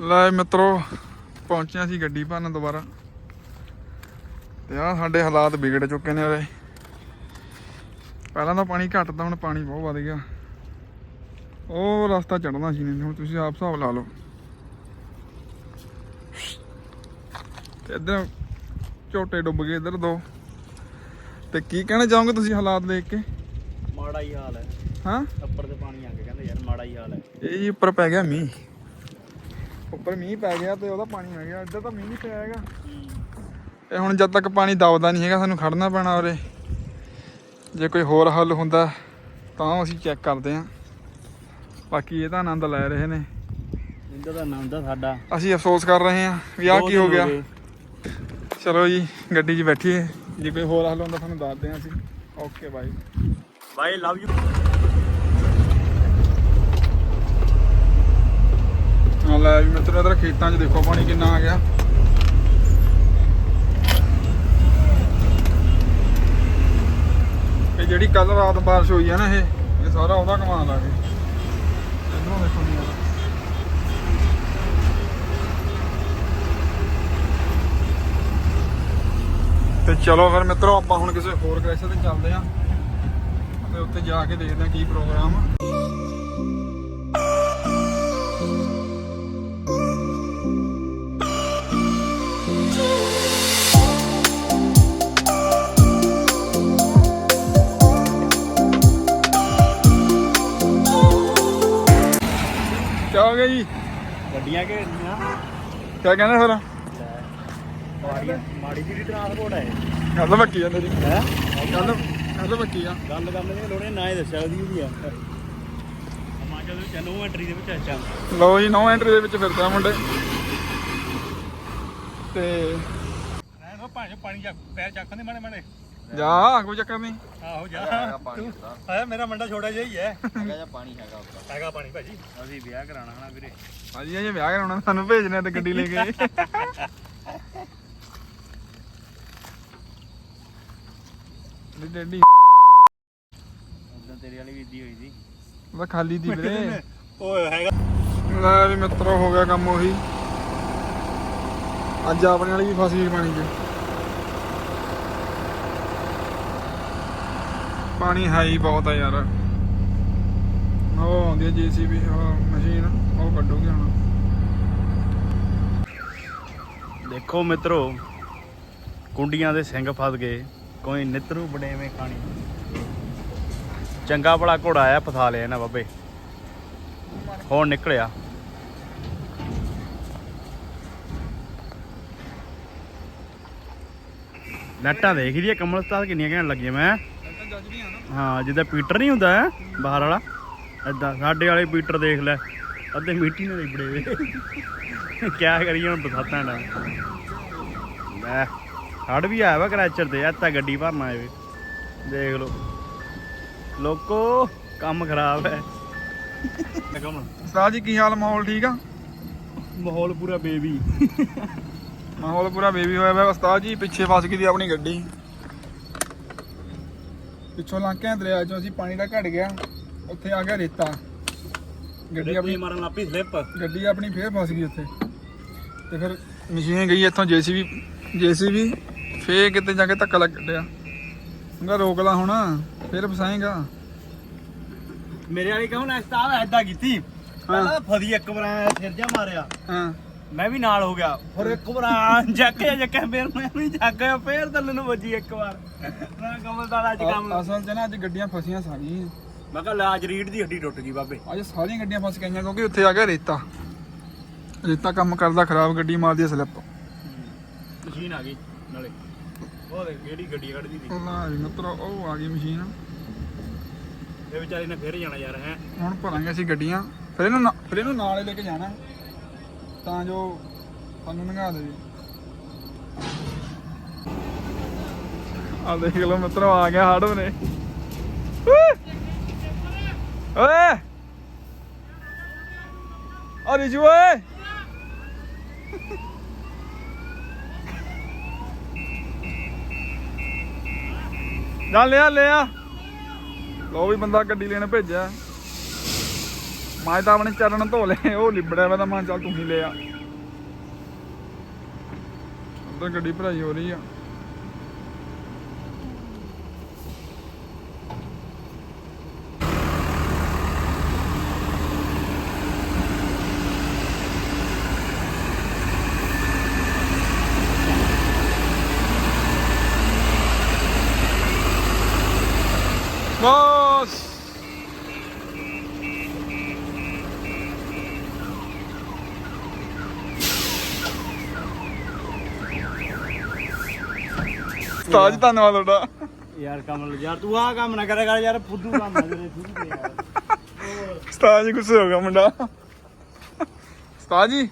ਲੈ ਮਿੱਤਰੋ ਪਹੁੰਚਿਆ ਸੀ ਗੱਡੀ ਭਰਨ ਦੁਬਾਰਾ। ਤੇ ਆ ਸਾਡੇ ਹਾਲਾਤ ਵਿਗੜ ਚੁੱਕੇ ਨੇ ਉਰੇ ਪਹਿਲਾਂ ਤਾਂ ਪਾਣੀ ਘੱਟ ਤਾ ਹੁਣ ਪਾਣੀ ਬਹੁਤ ਵੱਧ ਗਿਆ। ਉਹ ਰਸਤਾ ਚੜਨਾ ਸੀ ਨਹੀਂ ਹੁਣ ਤੁਸੀਂ ਆਪ ਹਿਸਾਬ ਲਾ ਲਓ। ਤੇ ਇੱਧਰ ਝੋਟੇ ਡੁੱਬ ਗਏ ਇੱਧਰ ਦੋ। ਤੇ ਕੀ ਕਹਿਣਾ ਚਾਹੋਗੇ ਤੁਸੀਂ ਹਾਲਾਤ ਦੇਖ ਕੇ? ਮਾੜਾ ਹੀ ਹਾਲ ਹੈ। ਹਾਂ? ਉੱਪਰ ਤੇ ਪਾਣੀ ਆ ਕੇ ਕਹਿੰਦੇ ਯਾਰ ਮਾੜਾ ਹੀ ਹਾਲ ਹੈ। ਇਹ ਜੀ ਉੱਪਰ ਪੈ ਗਿਆ ਮੀਂਹ। ਉੱਪਰ ਮੀਂਹ ਪੈ ਗਿਆ ਤੇ ਉਹਦਾ ਪਾਣੀ ਆ ਗਿਆ ਇੱਧਰ ਤਾਂ ਮੀਂਹ ਨਹੀਂ ਪਿਆ ਹੈਗਾ। ਇਹ ਹੁਣ ਜਦ ਤੱਕ ਪਾਣੀ ਦਬਦਾ ਨਹੀਂ ਹੈਗਾ ਸਾਨੂੰ ਖੜਨਾ ਪੈਣਾ ਉਰੇ। ਜੇ ਕੋਈ ਹੋਰ ਹੱਲ ਹੁੰਦਾ ਤਾਂ ਅਸੀਂ ਚੈੱਕ ਕਰਦੇ ਹਾਂ। ਬਾਕੀ ਇਹ ਤਾਂ ਆਨੰਦ ਲੈ ਰਹੇ ਨੇ। ਇੰਦਾ ਦਾ ਨਾਮ ਦਾ ਸਾਡਾ। ਅਸੀਂ ਅਫਸੋਸ ਕਰ ਰਹੇ ਹਾਂ ਵੀ ਆਹ ਕੀ ਹੋ ਗਿਆ। ਚਲੋ ਜੀ ਗੱਡੀ 'ਚ ਬੈਠੀਏ। ਜੇ ਕੋਈ ਹੋਰ ਹੱਲ ਹੁੰਦਾ ਤੁਹਾਨੂੰ ਦੱਸਦੇ ਹਾਂ ਅਸੀਂ। Okay bye bye love you ਹਾਂ ਵੀ ਮਿੱਤਰੋ ਇਧਰ ਖੇਤਾਂ 'ਚ ਦੇਖੋ ਪਾਣੀ ਕਿੰਨਾ ਆ ਗਿਆ। ਇਹ ਜਿਹੜੀ ਕੱਲ ਰਾਤ ਬਾਰਿਸ਼ ਹੋਈ ਆ ਨਾ ਇਹ ਇਹ ਸਾਰਾ ਉਹਦਾ ਕਮਾਲ ਆ ਗਿਆ ਇਧਰੋਂ ਦੇਖੋ ਨਹੀਂ ਆਦਾ ਤੇ ਚਲੋ ਫਿਰ ਮਿੱਤਰੋ, ਆਪਾਂ ਹੁਣ ਕਿਸੇ ਹੋਰ ਕ੍ਰੈਸ਼ਰ ਤੇ ਚੱਲਦੇ ਆਂ। ਤੇ ਉੱਥੇ ਜਾ ਕੇ ਦੇਖਦੇ ਆਂ ਕੀ ਪ੍ਰੋਗਰਾਮ। ਆ ਕਿਆ ਹੋ ਗਿਆ ਜੀ? ਗੱਡੀਆਂ ਘੇਰਨੀਆਂ ਕਿਆ ਕਹਿੰਦੇ ਫਿਰ? ਮਾੜੀ ਮਾੜੀ ਜਿਹੀ ਟਰਾਂਸਪੋਰਟ ਹੈ ਗੱਲ ਬੱਕੀ ਜਾਂਦੇ ਜੀ ਹੈ? ਗੱਲ ਗੱਲ ਬੱਕੀ ਆ। ਗੱਲ ਕਰਨ ਦੇ ਲੋੜੇ ਨਾ ਹੀ ਦੱਸਿਆ ਉਹਦੀ ਵੀ ਆ। ਹਿਮਾਚਲ ਦੇ ਵਿੱਚ ਨੋ ਐਂਟਰੀ ਦੇ ਵਿੱਚ ਅੱਛਾ। ਲਓ ਜੀ ਨੋ ਐਂਟਰੀ ਦੇ ਵਿੱਚ ਫਿਰਦੇ ਮੁੰਡੇ। ਤੇ ਮੈਂ ਉਹ ਭਾਂਜ ਪਾਣੀ ਚੱਕ ਪੈਰ ਚੱਕਣ ਦੇ ਮਾੜੇ ਮਾੜੇ। ਜਾ ਕੋਈ ਚੱਕਰ ਨਹੀਂ। ਆਹੋ ਜਾ। ਤੂੰ ਆਇਆ ਮੇਰਾ ਮੁੰਡਾ ਛੋਟਾ ਜਿਹਾ ਹੀ ਹੈ। ਹੈਗਾ ਜਾਂ ਪਾਣੀ ਹੈਗਾ ਉੱਪਰ ਹੈਗਾ ਪਾਣੀ ਭਾਜੀ। ਅਸੀਂ ਵਿਆਹ ਕਰਾਉਣਾ ਹਨਾ ਵੀਰੇ। ਭਾਜੀ ਇਹ ਵਿਆਹ ਕਰਾਉਣਾ ਸਾਨੂੰ ਭੇਜਣਾ ਤੇ ਗੱਡੀ ਲੈ ਕੇ। D daddy. ਉਦੋਂ ਤੇਰੀ ਵਾਲੀ ਵੀ ਇੱਦੀ ਹੋਈ ਸੀ। ਤਾਂ ਖਾਲੀ ਦੀ ਵੀਰੇ। ਓਏ ਹੈਗਾ। ਲੈ ਵੀ ਮਿੱਤਰੋ ਹੋ ਗਿਆ ਕੰਮ ਉਹੀ। ਅੱਜ ਆਪਣੇ ਵਾਲੀ ਵੀ ਫਸ ਗਈ ਪਾਣੀ 'ਚ। ਪਾਣੀ ਹੈ ਹੀ ਬਹੁਤ ਆ ਯਾਰ। ਉਹ ਆਉਂਦੀ ਹੈ ਜੀਸੀਬੀ ਮਸ਼ੀਨ ਉਹ ਕੱਢੂਗੀ ਹੁਣ। ਦੇਖੋ ਮਿੱਤਰੋ, ਕੁੰਡੀਆਂ ਦੇ ਸਿੰਘ ਫਸ ਗਏ। ਕੋਈ ਨਿਤਰੂ ਬੜੇਵੇਂ ਖਾਣੀ। ਚੰਗਾ ਬੜਾ ਘੋੜਾ ਆਇਆ ਫਸਾ ਲਿਆ ਇਹਨਾਂ ਬਾਬੇ। ਹੁਣ ਨਿਕਲਿਆ। ਨੱਟਾਂ ਦੇਖ ਰਹੀ ਕਮਲ ਸਤਾਰ ਕਿੰਨੀਆਂ ਕਹਿਣ ਲੱਗੀਆਂ ਮੈਂ। ਹਾਂ ਜਿੱਦਾਂ ਪੀਟਰ ਨਹੀਂ ਹੁੰਦਾ ਹੈ ਬਾਹਰ ਵਾਲਾ। ਏਦਾਂ ਸਾਡੇ ਵਾਲੇ ਪੀਟਰ ਦੇਖ ਲੈ। ਅੱਧੇ ਮਿੱਟੀ ਨਾਲ ਲਿਬੜੇ ਵੇ ਕਿਆ ਕਰੀਏ ਹੁਣ ਬਸਾਤਾਂ ਦਾ। ਲੈ ਹੜ ਵੀ ਆਇਆ ਵਾ ਕਰੈਚਰ ਤੇ ਆ ਤਾਂ ਗੱਡੀ ਭਰਨ ਆਏ ਵੇ ਦੇਖ ਲਓ। ਲੋਕੋ ਕੰਮ ਖਰਾਬ ਹੈ। ਉਸਤਾਦ ਜੀ ਕੀ ਹਾਲ ਮਾਹੌਲ ਠੀਕ ਆ? ਮਾਹੌਲ ਪੂਰਾ ਬੇਬੀ ਮਾਹੌਲ ਪੂਰਾ ਬੇਬੀ ਹੋਇਆ ਪਿਆ ਉਸਤਾਦ ਜੀ ਪਿੱਛੇ ਫਸ ਗਈ ਦੀ ਆਪਣੀ ਗੱਡੀ। ਪਿੱਛੋਂ ਕੇ ਦਰਿਆ ਚੋਂ ਅਸੀਂ ਪਾਣੀ ਦਾ ਘਟ ਗਿਆ। ਉੱਥੇ ਆ ਗਿਆ ਰੇਤਾ। ਗੱਡੀ ਆਪਣੀ ਮਾਰਨ ਲੱਪੀ ਸਲਿੱਪ ਗੱਡੀ ਆਪਣੀ ਫੇਰ ਫਸ ਗਈ ਉੱਥੇ। ਤੇ ਫਿਰ ਮਸ਼ੀਨ ਗਈ ਇੱਥੋਂ ਜੀਸੀਬੀ ਜੀਸੀਬੀ ਫੇਰ ਕਿਤੇ ਜਾ ਕੇ ਧੱਕਾ ਲੱਗ ਗਿਆ ਕਹਿੰਦਾ ਰੋਕ ਲਾ ਹੁਣ ਫੇਰ ਫਸਾਏਗਾ। ਮੇਰੇ ਵਾਲੀ ਕਹੋ ਨਾ ਸਤਾਵ ਐਦਾਂ ਕੀਤੀ। ਪਹਿਲਾਂ ਫਦੀ ਇੱਕ ਵਾਰ ਸਿਰ ਜਾ ਮਾਰਿਆ। ਹਾਂ। ਮੈਂ ਵੀ ਨਾਲ ਹੋ ਗਿਆ। ਫਿਰ ਇੱਕ ਵਾਰ ਜੱਕਿਆ ਜੱਕਿਆ ਫੇਰ ਮੈਂ ਵੀ ਜੱਗ ਗਿਆ ਫੇਰ ਥੱਲੇ ਨੂੰ ਵੱਜੀ ਇੱਕ ਵਾਰ। ਮੈਂ ਕਮਲ ਦਾ ਅੱਜ ਕੰਮ। ਅਸਲ 'ਚ ਨਾ ਅੱਜ ਗੱਡੀਆਂ ਫਸੀਆਂ ਸਾਰੀਆਂ। ਮੈਂ ਕਿਹਾ ਲਾਜ ਰੀੜ ਦੀ ਹੱਡੀ ਟੁੱਟ ਗਈ ਬਾਬੇ। ਅੱਜ ਸਾਰੀਆਂ ਗੱਡੀਆਂ ਫਸ ਗਈਆਂ ਕਿਉਂਕਿ ਉੱਥੇ ਆ ਗਿਆ ਰੇਤਾ। ਰੇਤਾ ਕੰਮ ਕਰਦਾ ਖਰਾਬ ਗੱਡੀ ਮਾਰਦੀ ਸਲਿੱਪ। ਮਸ਼ੀਨ ਆ ਗਈ ਨਾਲੇ। ਉਹ ਦੇਖ ਕਿਹੜੀ ਗੱਡੀ ਕੱਢਦੀ ਨਾ ਜੀ ਮਿੱਤਰੋ ਉਹ ਆ ਗਈ ਮਸ਼ੀਨ। ਇਹ ਵਿਚਾਰੀ ਨੇ ਫੇਰ ਜਾਣਾ ਯਾਰ ਹੈ। ਹੁਣ ਭਰਾਂਗੇ ਅਸੀਂ ਗੱਡੀਆਂ। ਫਿਰ ਇਹਨੂੰ ਨਾ- ਫਿਰ ਇਹਨੂੰ ਨਾਲ ਲੈ ਕੇ ਜਾਣਾ। ਤਾਂ ਜੋ ਸਾਨੂੰ ਨੰਗਾ ਦੇ ਆ ਦੇਖ ਲਓ ਮਿੱਤਰੋ, ਆ ਗਿਆ ਹੜੋ ਨੇ ਓਏ! ਆ ਰਿਜੂ ਓਏ! ਜਾ ਲਿਆ ਲਿਆ। ਲੋ ਵੀ ਬੰਦਾ ਗੱਡੀ ਲੈਣ ਭੇਜਿਆ। ਮੈਂ ਤਾਂ ਆਪਣੇ ਚਰਨ ਧੋ ਲਏ, ਉਹ ਲਿਬੜਿਆ ਵਾ ਤਾਂ, ਮੈਂ ਚੱਲ ਤੂੰ ਹੀ ਲੈ ਆ। ਉਧਰ ਗੱਡੀ ਭਰਾਈ ਹੋ ਰਹੀ ਆ। ਤਾਜ ਧੰਨਵਾਦ ਤੁਹਾਡਾ। ਯਾਰ ਕਮਲ ਯਾਰ ਤੂੰ ਆਹ ਕੰਮ ਨਾ ਕਰਿਆ ਕਰ ਯਾਰ ਫੁੱਦੂ ਕੰਮ ਆ ਤੇਰੇ ਸ਼ੁਰੂ ਤੋਂ ਯਾਰ। ਉਸਤਾਦ ਜੀ ਗੁੱਸੇ ਹੋ ਗਿਆ ਮੁੰਡਾ। ਉਸਤਾਦ ਜੀ।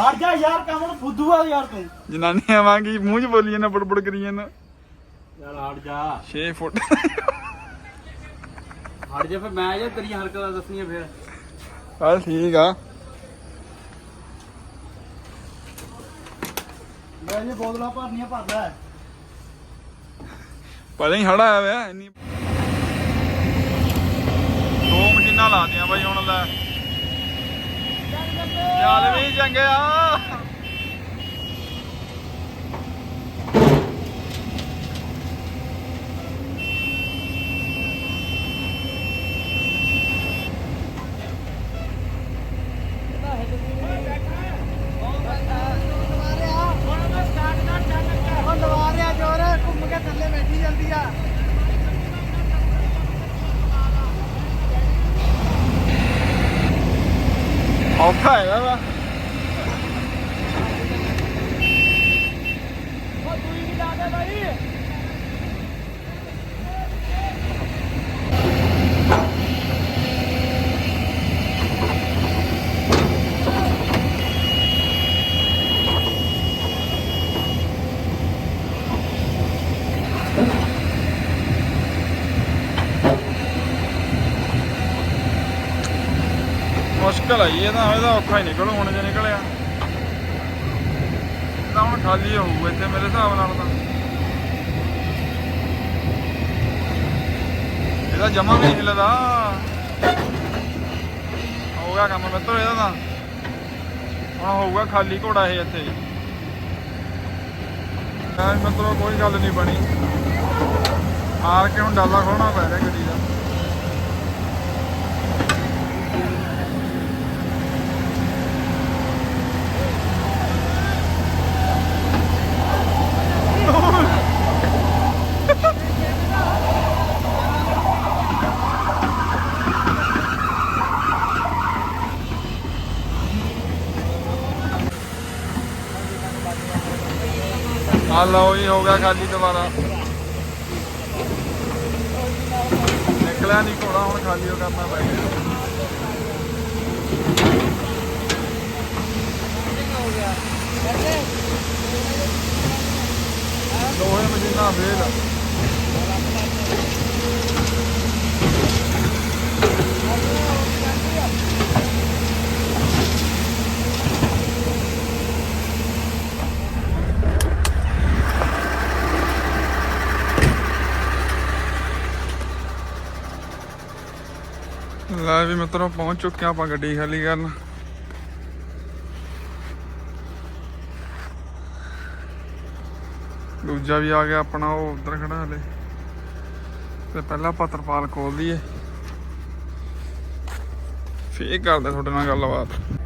ਹਟ ਜਾ ਯਾਰ ਕਮਲ ਫੁੱਦੂ ਆ ਯਾਰ ਤੂੰ। ਜਨਾਨੀਆਂ ਵਾਂਗੀ ਮੂੰਹ 'ਚ ਬੋਲੀ ਜਾਂਦਾ ਬੜਬੜ ਕਰੀ ਜਾਂਦਾ। ਯਾਰ ਹਟ ਜਾ। 6 ਫੁੱਟ। ਹਟ ਜਾ ਫਿਰ ਮੈਂ ਜਾਂ ਤੇਰੀਆਂ ਹਰਕਤਾਂ ਦੱਸਣੀਆਂ ਫਿਰ। ਚੱਲ ਠੀਕ ਆ ਮੈਂ ਜੀ ਬੋਤਲਾਂ ਭਰਨੀਆਂ ਭਰ ਲੈ ਪਹਿਲਾਂ ਹੀ ਹੜਾ ਆਇਆ ਵਾ ਇੰਨੀ ਦੋ ਮਸ਼ੀਨਾਂ ਲਾ ਦਿਆਂ ਬਾਈ ਹੁਣ ਲੈ। ਚੱਲ ਵੀ ਚੰਗਿਆ ਲਵਾ ਰਿਆ ਜੋਰ ਘੁੰਮ ਕੇ ਥੱਲੇ ਬੈਠੀ ਜਾਂਦੀ ਆ ਔਖਾ ਹੈਗਾ ਵਾ ਉਹ ਦੂਈ ਵੀ ਲਾ ਦੇ ਬਾਈ ਮੁਸ਼ਕਲ ਆਈ, ਇਹ ਤਾਂ ਇਹਦਾ ਔਖਾ ਹੀ ਨਿਕਲੂ, ਹੁਣ ਜੇ ਨਿਕਲਿਆ। ਤਾਂ ਹੁਣ ਖਾਲੀ ਹੋਊ, ਇੱਥੇ ਮੇਰੇ ਹਿਸਾਬ ਨਾਲ ਤਾਂ। ਇਹਦਾ ਜਮਾ ਵੀ ਹਿੱਲਦਾ। ਹੋ ਕੰਮ ਮਿੱਤਰੋ ਇਹਦਾ ਤਾਂ। ਹੁਣ ਹੋਊਗਾ ਖਾਲੀ ਘੋੜਾ ਇਹ ਇੱਥੇ। ਐ ਮਿੱਤਰੋ, ਕੋਈ ਗੱਲ ਨਹੀਂ ਬਣੀ। ਹਾਰ ਕੇ ਹੁਣ ਡਾਲਾ ਖੋਣਾ ਪੈ ਰਿਹਾ ਗੱਡੀ ਦਾ। ਆ ਲਓ ਹੀ ਹੋ ਗਿਆ ਖਾਲੀ ਦੁਬਾਰਾ। ਨਿਕਲਿਆ ਨਹੀਂ ਘੋੜਾ, ਹੁਣ ਖਾਲੀ ਹੋ ਕਰਨਾ ਪੈ ਗਿਆ ਦੋਹੇ ਫੇਲ ਲੈ ਵੀ ਮਿੱਤਰੋ ਪਹੁੰਚ ਚੁੱਕੇ ਆਪਾਂ ਗੱਡੀ ਖਾਲੀ ਕਰਨ। ਦੂਜਾ ਵੀ ਆ ਗਿਆ ਆਪਣਾ, ਉਹ ਉਧਰ ਖੜਾ ਹਲੇ। ਤੇ ਪਹਿਲਾਂ ਆਪਾਂ ਤਰਪਾਲ ਖੋਲ ਦਈਏ ਫੇਰ ਕਰਦੇ ਤੁਹਾਡੇ ਨਾਲ ਗੱਲਬਾਤ।